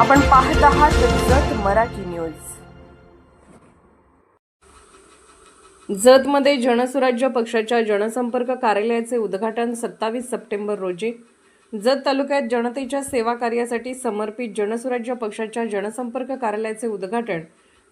आपण पाहत आहात जत मराठी न्यूज. जतमध्ये जनसुराज्य पक्षाच्या जनसंपर्क कार्यालयाचे उद्घाटन सत्तावीस सप्टेंबर रोजी. जत तालुक्यात जनतेच्या सेवा कार्यासाठी समर्पित जनसुराज्य पक्षाच्या जनसंपर्क कार्यालयाचे उद्घाटन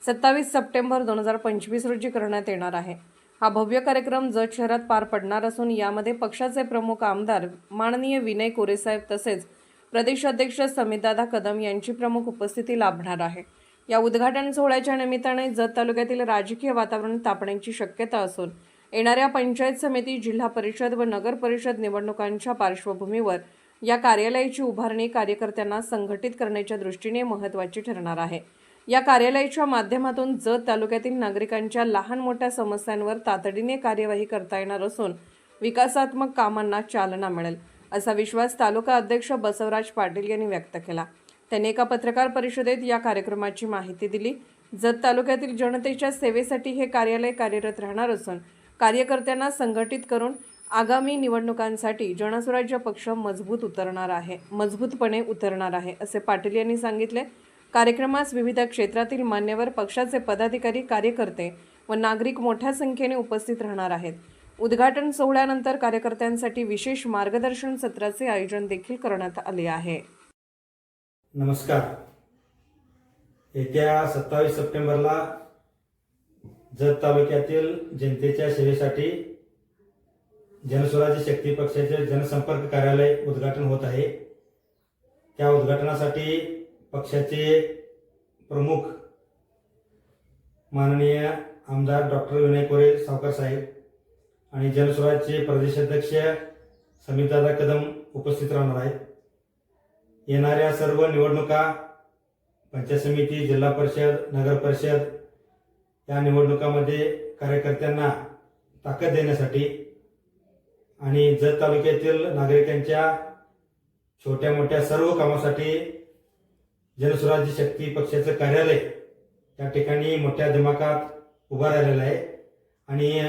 सत्तावीस सप्टेंबर दोन हजार पंचवीस रोजी करण्यात येणार आहे. हा भव्य कार्यक्रम जत शहरात पार पडणार असून यामध्ये पक्षाचे प्रमुख आमदार माननीय विनय कोरेसाहेब तसेच प्रदेशाध्यक्ष समितदादा कदम यांची प्रमुख उपस्थिती लाभणार आहे. या उद्घाटन सोहळ्याच्या निमित्ताने जत तालुक्यातील राजकीय वातावरण तापण्याची शक्यता असून येणाऱ्या पंचायत समिती जिल्हा परिषद व नगर परिषद निवडणुकांच्या पार्श्वभूमीवर या कार्यालयाची उभारणी कार्यकर्त्यांना संघटित करण्याच्या दृष्टीने महत्त्वाची ठरणार आहे. या कार्यालयाच्या माध्यमातून जत तालुक्यातील नागरिकांच्या लहान मोठ्या समस्यांवर तातडीने कार्यवाही करता येणार असून विकासात्मक कामांना चालना मिळेल. असा विश्वास तालुका अध्यक्ष बसवराज पाटील यांनी व्यक्त केला. त्यांनी एका पत्रकार परिषदेत या कार्यक्रमाची माहिती दिली. जत तालुक्यातील जनतेच्या सेवेसाठी हे कार्यालय कार्यरत राहणार असून कार्यकर्त्यांना संघटित करून आगामी निवडणुकांसाठी जनस्वराज्य पक्ष मजबूत उतरणार आहे मजबूतपणे उतरणार आहे असे पाटील यांनी सांगितले. कार्यक्रमास विविध क्षेत्रातील मान्यवर पक्षाचे पदाधिकारी कार्यकर्ते व नागरिक मोठ्या संख्येने उपस्थित राहणार आहेत. उद्घाटन सोहळ्यानंतर कार्यकर्त्यांसाठी विशेष मार्गदर्शन सत्राचे आयोजन देखील करण्यात आले आहे. नमस्कार. येत्या सत्तावीस सप्टेंबरला जत तालुक्यातील जनतेच्या सेवेसाठी जनस्वराज्य शक्ती पक्षाचे जनसंपर्क कार्यालय उद्घाटन होत आहे. त्या उद्घाटनासाठी पक्षाचे प्रमुख माननीय आमदार डॉक्टर विनय कोरे सावकर साहेब आणि जनस्वराज्यचे प्रदेशाध्यक्ष समितदादा कदम उपस्थित राहणार आहेत. येणाऱ्या सर्व निवडणुका पंचायत समिती जिल्हा परिषद नगर परिषद या निवडणुकामध्ये कार्यकर्त्यांना ताकद देण्यासाठी आणि जत तालुक्यातील नागरिकांच्या छोट्या मोठ्या सर्व कामासाठी जनस्वराज्य शक्ती पक्षाचं कार्यालय त्या ठिकाणी मोठ्या दिमाकात उभा राहिलेलं आहे. आणि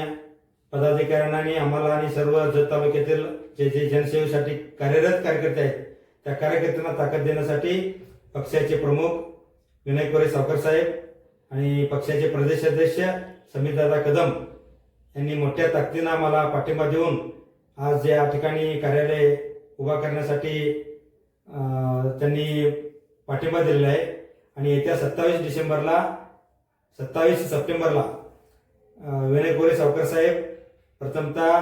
पदाधिकाऱ्यांना आणि आम्हाला आणि सर्व जत तालुक्यातील जे जे जनसेवेसाठी कार्यरत कार्यकर्ते आहेत त्या कार्यकर्त्यांना ताकद देण्यासाठी पक्षाचे प्रमुख विनय कोरे सावकर साहेब आणि पक्षाचे प्रदेशाध्यक्ष समितदादा कदम यांनी मोठ्या ताकदीनं आम्हाला पाठिंबा देऊन आज या ठिकाणी कार्यालय उभा करण्यासाठी त्यांनी पाठिंबा दिलेला आहे. आणि येत्या सत्तावीस डिसेंबरला सत्तावीस सप्टेंबरला विनय कोरे सावकर साहेब प्रथमतः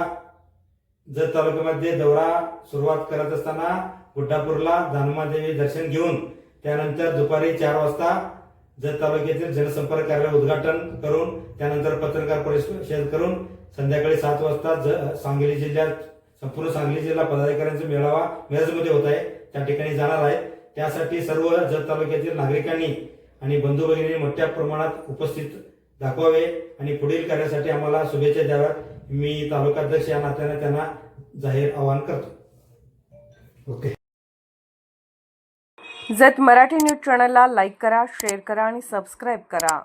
जत तालुक्यामध्ये दौरा सुरुवात करत असताना गुड्डापूरला दानमादेवी दर्शन घेऊन त्यानंतर दुपारी चार वाजता जत तालुक्यातील जनसंपर्क कार्यालय उद्घाटन करून त्यानंतर पत्रकार परिषद करून संध्याकाळी सात वाजता ज- सांगली जिल्ह्यात संपूर्ण सांगली जिल्हा पदाधिकाऱ्यांचा मेळावा मिरजमध्ये होत आहे. त्या ठिकाणी जाणार आहे त्यासाठी सर्व जत तालुक्यातील नागरिकांनी आणि बंधू भगिनी मोठ्या प्रमाणात उपस्थित दाखवावे आणि पुढील कार्यासाठी आम्हाला शुभेच्छा द्याव्यात मी तालुकाध्यक्ष या नात्याने त्यांना जाहीर आवाहन करतो. ओके. जत मराठी न्यूज चॅनलला लाईक करा शेअर करा आणि सबस्क्राईब करा.